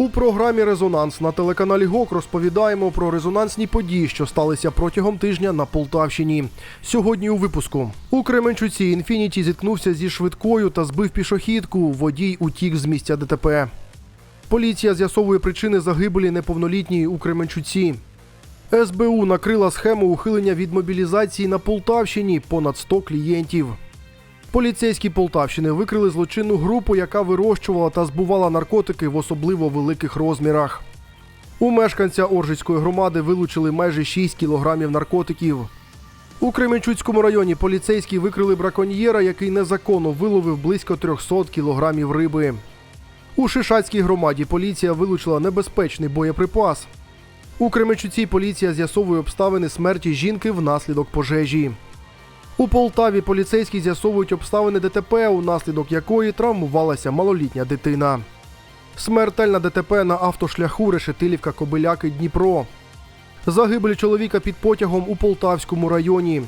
У програмі Резонанс на телеканалі ГОК розповідаємо про резонансні події, що сталися протягом тижня на Полтавщині. Сьогодні у випуску у Кременчуці інфініті зіткнувся зі швидкою та збив пішохідку. Водій утік з місця ДТП. Поліція з'ясовує причини загибелі неповнолітньої у Кременчуці. СБУ накрила схему ухилення від мобілізації на Полтавщині понад 100 клієнтів. Поліцейські Полтавщини викрили злочинну групу, яка вирощувала та збувала наркотики в особливо великих розмірах. У мешканця Оржицької громади вилучили майже 6 кілограмів наркотиків. У Кременчуцькому районі поліцейські викрили браконьєра, який незаконно виловив близько 300 кілограмів риби. У Шишацькій громаді поліція вилучила небезпечний боєприпас. У Кременчуці поліція з'ясовує обставини смерті жінки внаслідок пожежі. У Полтаві поліцейські з'ясовують обставини ДТП, унаслідок якої травмувалася малолітня дитина. Смертельна ДТП на автошляху Решетилівка Кобиляки Дніпро. Загибель чоловіка під потягом у Полтавському районі.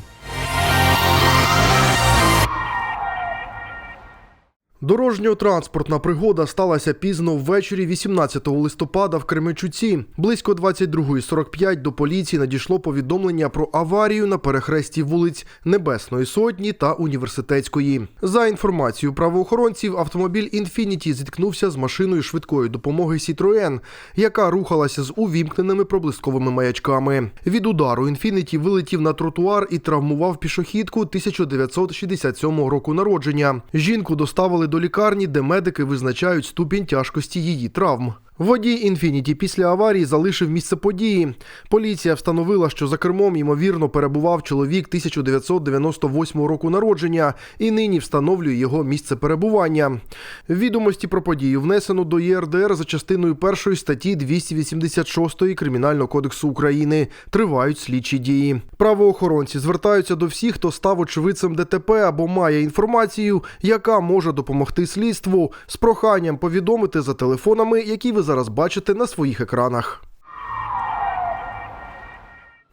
Дорожньо-транспортна пригода сталася пізно ввечері 18 листопада в Кременчуці. Близько 22.45 до поліції надійшло повідомлення про аварію на перехресті вулиць Небесної Сотні та Університетської. За інформацією правоохоронців, автомобіль Інфініті зіткнувся з машиною швидкої допомоги Сітроен, яка рухалася з увімкненими проблисковими маячками. Від удару Інфініті вилетів на тротуар і травмував пішохідку 1967 року народження. Жінку доставили до лікарні, де медики визначають ступінь тяжкості її травм. Водій Інфініті після аварії залишив місце події. Поліція встановила, що за кермом ймовірно перебував чоловік 1998 року народження і нині встановлює його місце перебування. Відомості про подію внесено до ЄРДР за частиною першої статті 286 Кримінального кодексу України. Тривають слідчі дії. Правоохоронці звертаються до всіх, хто став очевидцем ДТП або має інформацію, яка може допомогти слідству, з проханням повідомити за телефонами, які ви зараз бачите на своїх екранах.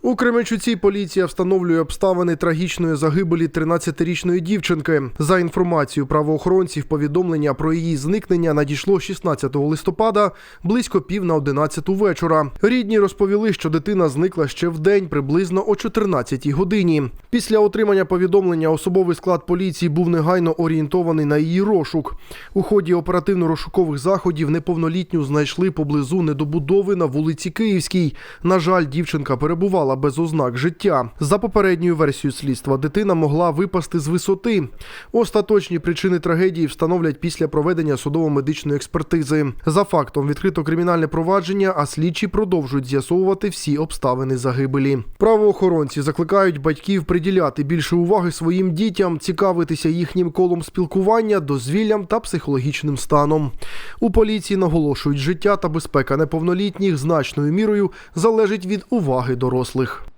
У Кременчуці поліція встановлює обставини трагічної загибелі 13-річної дівчинки. За інформацією правоохоронців, повідомлення про її зникнення надійшло 16 листопада близько пів на 11 вечора. Рідні розповіли, що дитина зникла ще в день, приблизно о 14 годині. Після отримання повідомлення особовий склад поліції був негайно орієнтований на її розшук. У ході оперативно-розшукових заходів неповнолітню знайшли поблизу недобудови на вулиці Київській. На жаль, дівчинка перебувала без ознак життя. За попередньою версією слідства, дитина могла випасти з висоти. Остаточні причини трагедії встановлять після проведення судово-медичної експертизи. За фактом відкрито кримінальне провадження, а слідчі продовжують з'ясовувати всі обставини загибелі. Правоохоронці закликають батьків приділяти більше уваги своїм дітям, цікавитися їхнім колом спілкування, дозвіллям та психологічним станом. У поліції наголошують, життя та безпека неповнолітніх значною мірою залежить від уваги дорослих дорослих.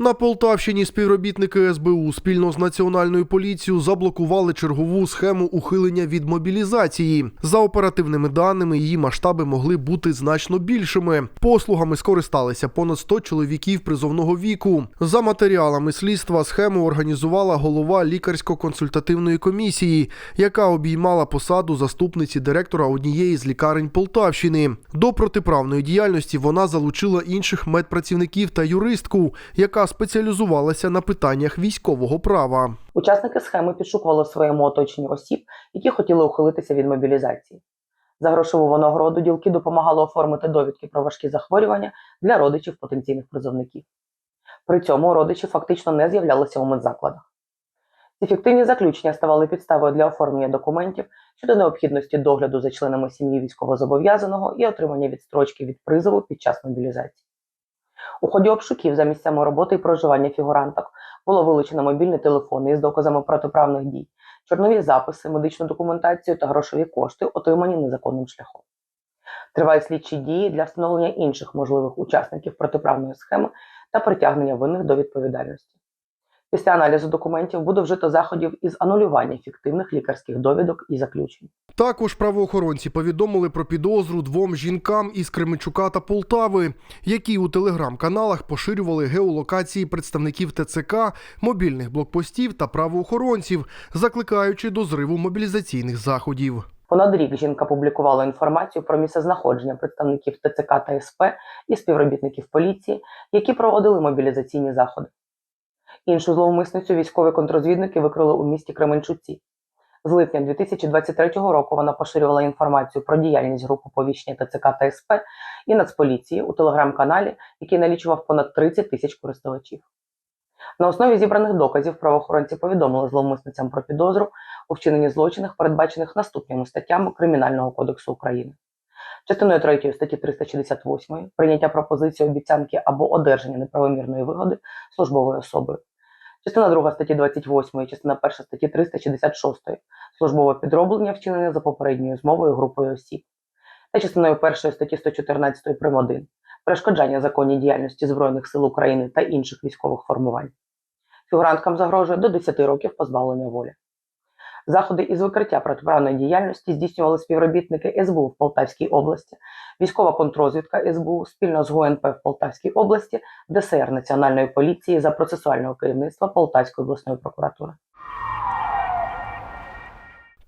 На Полтавщині співробітники СБУ спільно з національною поліцією заблокували чергову схему ухилення від мобілізації. За оперативними даними, її масштаби могли бути значно більшими. Послугами скористалися понад 100 чоловіків призовного віку. За матеріалами слідства схему організувала голова лікарсько-консультативної комісії, яка обіймала посаду заступниці директора однієї з лікарень Полтавщини. До протиправної діяльності вона залучила інших медпрацівників та юристку, яка спеціалізувалася на питаннях військового права. Учасники схеми підшукували в своєму оточенні осіб, які хотіли ухилитися від мобілізації. За грошову винагороду ділки допомагали оформити довідки про важкі захворювання для родичів потенційних призовників. При цьому родичі фактично не з'являлися у медзакладах. Ці фіктивні заключення ставали підставою для оформлення документів щодо необхідності догляду за членами сім'ї військовозобов'язаного і отримання відстрочки від призову під час мобілізації. У ході обшуків за місцями роботи і проживання фігуранток було вилучено мобільні телефони із доказами протиправних дій, чорнові записи, медичну документацію та грошові кошти, отримані незаконним шляхом. Тривають слідчі дії для встановлення інших можливих учасників протиправної схеми та притягнення винних до відповідальності. Після аналізу документів буде вжито заходів із анулювання фіктивних лікарських довідок і заключень. Також правоохоронці повідомили про підозру двом жінкам із Кременчука та Полтави, які у телеграм-каналах поширювали геолокації представників ТЦК, мобільних блокпостів та правоохоронців, закликаючи до зриву мобілізаційних заходів. Понад рік жінка публікувала інформацію про місцезнаходження представників ТЦК та СП і співробітників поліції, які проводили мобілізаційні заходи. Іншу зловмисницю військові контрозвідники викрили у місті Кременчуці. З липня 2023 року вона поширювала інформацію про діяльність групи повіщення ТЦК та СП і Нацполіції у телеграм-каналі, який налічував понад 30 тисяч користувачів. На основі зібраних доказів правоохоронці повідомили зловмисницям про підозру у вчиненні злочинах, передбачених наступними статтями Кримінального кодексу України. Частиною 3 статті 368 прийняття пропозиції обіцянки або одержання неправомірної вигоди службовою особою. Частина 2 статті 28, частина 1 статті 366 службове підроблення вчинене за попередньою змовою групою осіб. Та частиною 1 статті 114 прим. 1 перешкоджання законній діяльності Збройних сил України та інших військових формувань. Фігуранткам загрожує до 10 років позбавлення волі. Заходи із викриття протиправної діяльності здійснювали співробітники СБУ в Полтавській області, військова контрозвідка СБУ спільно з ГУНП в Полтавській області, ДСР Національної поліції за процесуального керівництва Полтавської обласної прокуратури.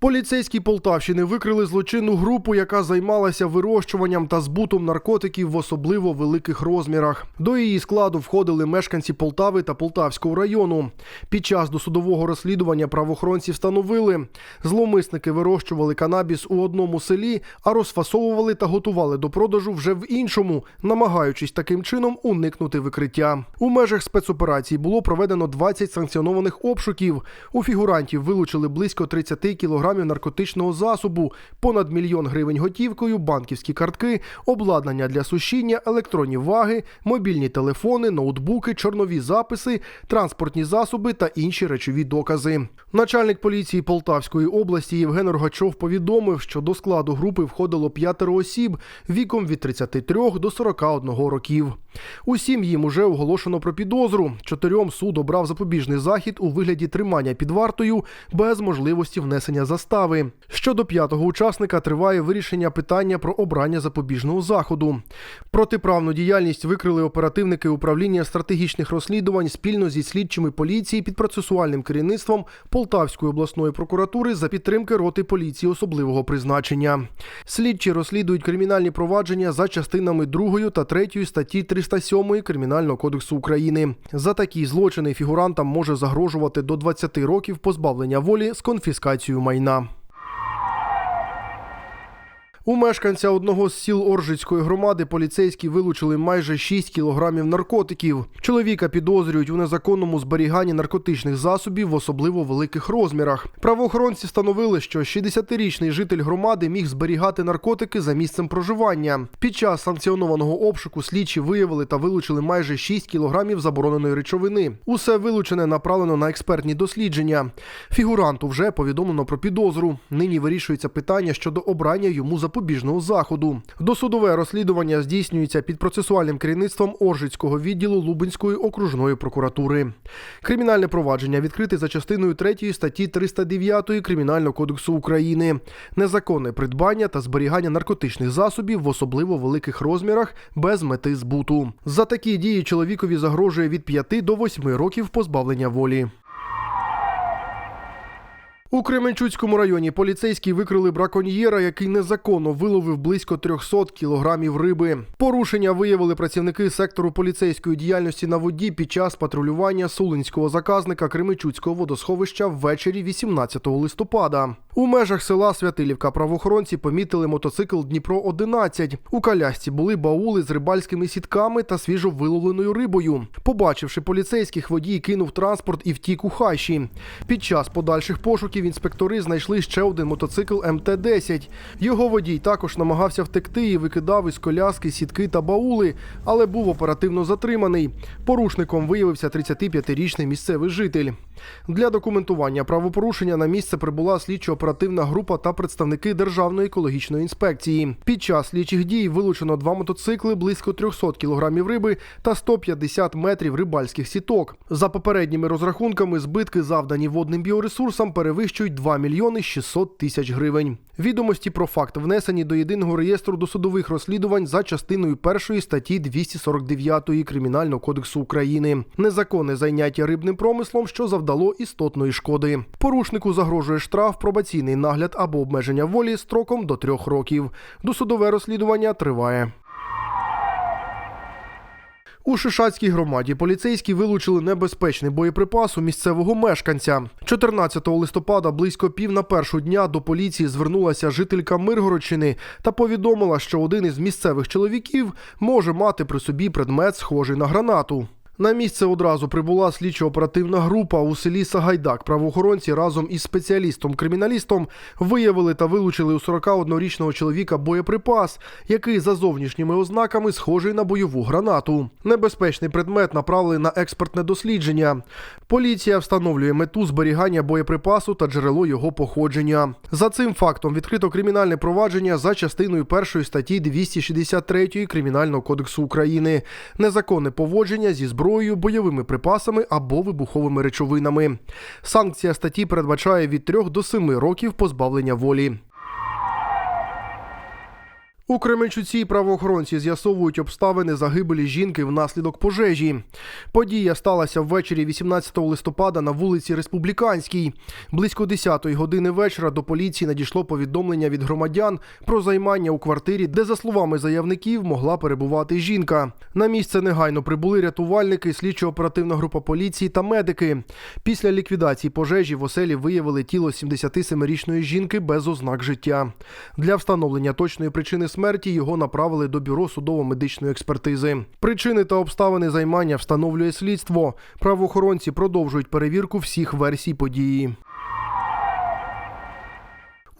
Поліцейські Полтавщини викрили злочинну групу, яка займалася вирощуванням та збутом наркотиків в особливо великих розмірах. До її складу входили мешканці Полтави та Полтавського району. Під час досудового розслідування правоохоронці встановили, зловмисники вирощували канабіс у одному селі, а розфасовували та готували до продажу вже в іншому, намагаючись таким чином уникнути викриття. У межах спецоперації було проведено 20 санкціонованих обшуків. У фігурантів вилучили близько 30 кілограмів наркотичного засобу, понад мільйон гривень готівкою, банківські картки, обладнання для сушіння, електронні ваги, мобільні телефони, ноутбуки, чорнові записи, транспортні засоби та інші речові докази. Начальник поліції Полтавської області Євген Рогачов повідомив, що до складу групи входило п'ятеро осіб віком від 33 до 41 років. Усім їм уже оголошено про підозру. Чотирьом суд обрав запобіжний захід у вигляді тримання під вартою без можливості внесення застави. Щодо п'ятого учасника триває вирішення питання про обрання запобіжного заходу. Протиправну діяльність викрили оперативники управління стратегічних розслідувань спільно зі слідчими поліції під процесуальним керівництвом Полтавської обласної прокуратури за підтримки роти поліції особливого призначення. Слідчі розслідують кримінальні провадження за частинами 2 та 3 статті 307 Кримінального кодексу України. За такі злочини фігурантам може загрожувати до 20 років позбавлення волі з конфіскацією майна. нам. У мешканця одного з сіл Оржицької громади поліцейські вилучили майже 6 кілограмів наркотиків. Чоловіка підозрюють у незаконному зберіганні наркотичних засобів в особливо великих розмірах. Правоохоронці встановили, що 60-річний житель громади міг зберігати наркотики за місцем проживання. Під час санкціонованого обшуку слідчі виявили та вилучили майже 6 кілограмів забороненої речовини. Усе вилучене направлено на експертні дослідження. Фігуранту вже повідомлено про підозру. Нині вирішується питання щодо обрання йому запобіжного заходу. Досудове розслідування здійснюється під процесуальним керівництвом Оржицького відділу Лубенської окружної прокуратури. Кримінальне провадження відкрите за частиною 3 статті 309 Кримінального кодексу України. Незаконне придбання та зберігання наркотичних засобів в особливо великих розмірах без мети збуту. За такі дії чоловікові загрожує від 5 до 8 років позбавлення волі. У Кременчуцькому районі поліцейські викрили браконьєра, який незаконно виловив близько 300 кілограмів риби. Порушення виявили працівники сектору поліцейської діяльності на воді під час патрулювання сулинського заказника Кременчуцького водосховища ввечері 18 листопада. У межах села Святилівка правоохоронці помітили мотоцикл Дніпро 11 У колясці були баули з рибальськими сітками та свіжовиловленою рибою. Побачивши поліцейських, водій кинув транспорт і втік у хащі. Під час подальших пошуків інспектори знайшли ще один мотоцикл МТ-10. Його водій також намагався втекти і викидав із коляски сітки та баули, але був оперативно затриманий. Порушником виявився 35-річний місцевий житель. Для документування правопорушення на місце прибула слідчо-оперативна група та представники Державної екологічної інспекції. Під час слідчих дій вилучено два мотоцикли, близько 300 кілограмів риби та 150 метрів рибальських сіток. За попередніми розрахунками, збитки, завдані водним біоресурсам, перевищують перевищують 2 мільйони 600 тисяч гривень. Відомості про факт внесені до єдиного реєстру досудових розслідувань за частиною першої статті 249 Кримінального кодексу України. Незаконне зайняття рибним промислом, що завдало істотної шкоди. Порушнику загрожує штраф, пробаційний нагляд або обмеження волі строком до трьох років. Досудове розслідування триває. У Шишацькій громаді поліцейські вилучили небезпечний боєприпас у місцевого мешканця. 14 листопада близько пів на першу дня до поліції звернулася жителька Миргородщини та повідомила, що один із місцевих чоловіків може мати при собі предмет, схожий на гранату. На місце одразу прибула слідчо-оперативна група у селі Сагайдак. Правоохоронці разом із спеціалістом-криміналістом виявили та вилучили у 41-річного чоловіка боєприпас, який за зовнішніми ознаками схожий на бойову гранату. Небезпечний предмет направили на експертне дослідження. Поліція встановлює мету зберігання боєприпасу та джерело його походження. За цим фактом відкрито кримінальне провадження за частиною першої статті 263 Кримінального кодексу України. Незаконне поводження зі зброєю, бойовими припасами або вибуховими речовинами. Санкція статті передбачає від 3 до 7 років позбавлення волі. У Кременчуці правоохоронці з'ясовують обставини загибелі жінки внаслідок пожежі. Подія сталася ввечері 18 листопада на вулиці Республіканській. Близько 10-ї години вечора до поліції надійшло повідомлення від громадян про займання у квартирі, де, за словами заявників, могла перебувати жінка. На місце негайно прибули рятувальники, слідчо-оперативна група поліції та медики. Після ліквідації пожежі в оселі виявили тіло 77-річної жінки без ознак життя. Для встановлення точної причини смерті його направили до бюро судово-медичної експертизи. Причини та обставини займання встановлює слідство. Правоохоронці продовжують перевірку всіх версій події.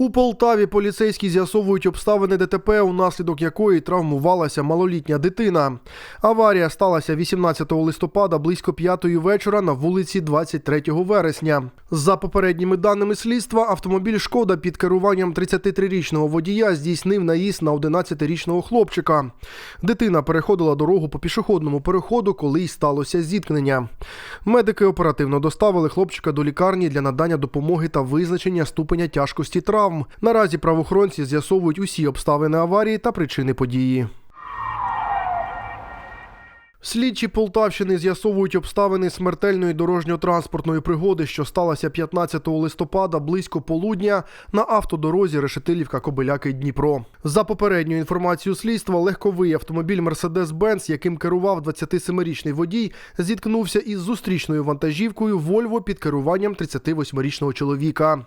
У Полтаві поліцейські з'ясовують обставини ДТП, унаслідок якої травмувалася малолітня дитина. Аварія сталася 18 листопада близько 5 вечора на вулиці 23 вересня. За попередніми даними слідства, автомобіль Шкода під керуванням 33-річного водія здійснив наїзд на 11-річного хлопчика. Дитина переходила дорогу по пішохідному переходу, коли й сталося зіткнення. Медики оперативно доставили хлопчика до лікарні для надання допомоги та визначення ступеня тяжкості травм. Наразі правоохоронці з'ясовують усі обставини аварії та причини події. Слідчі Полтавщини з'ясовують обставини смертельної дорожньо-транспортної пригоди, що сталася 15 листопада близько полудня на автодорозі Решетилівка Кобиляки Дніпро. За попередньою інформацією слідства, легковий автомобіль Mercedes-Benz, яким керував 27-річний водій, зіткнувся із зустрічною вантажівкою Volvo під керуванням 38-річного чоловіка.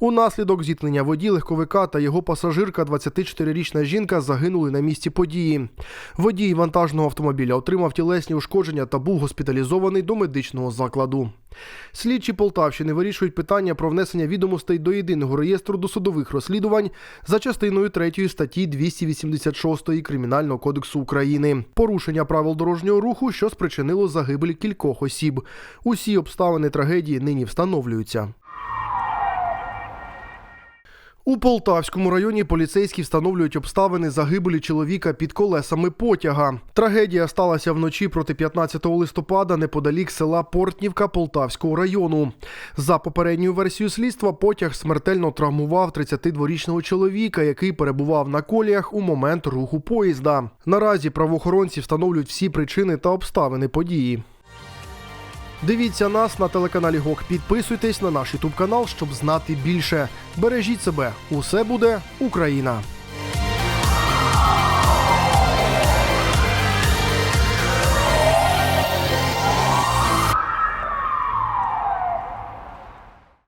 Унаслідок зіткнення водій легковика та його пасажирка, 24-річна жінка, загинули на місці події. Водій вантажного автомобіля отримав тілесні ушкодження та був госпіталізований до медичного закладу. Слідчі Полтавщини вирішують питання про внесення відомостей до єдиного реєстру досудових розслідувань за частиною 3 статті 286 Кримінального кодексу України. Порушення правил дорожнього руху, що спричинило загибель кількох осіб. Усі обставини трагедії нині встановлюються. У Полтавському районі поліцейські встановлюють обставини загибелі чоловіка під колесами потяга. Трагедія сталася вночі проти 15 листопада неподалік села Портнівка Полтавського району. За попередньою версією слідства, потяг смертельно травмував 32-річного чоловіка, який перебував на коліях у момент руху поїзда. Наразі правоохоронці встановлюють всі причини та обставини події. Дивіться нас на телеканалі ГОК. Підписуйтесь на наш Ютуб канал, щоб знати більше. Бережіть себе. Усе буде Україна!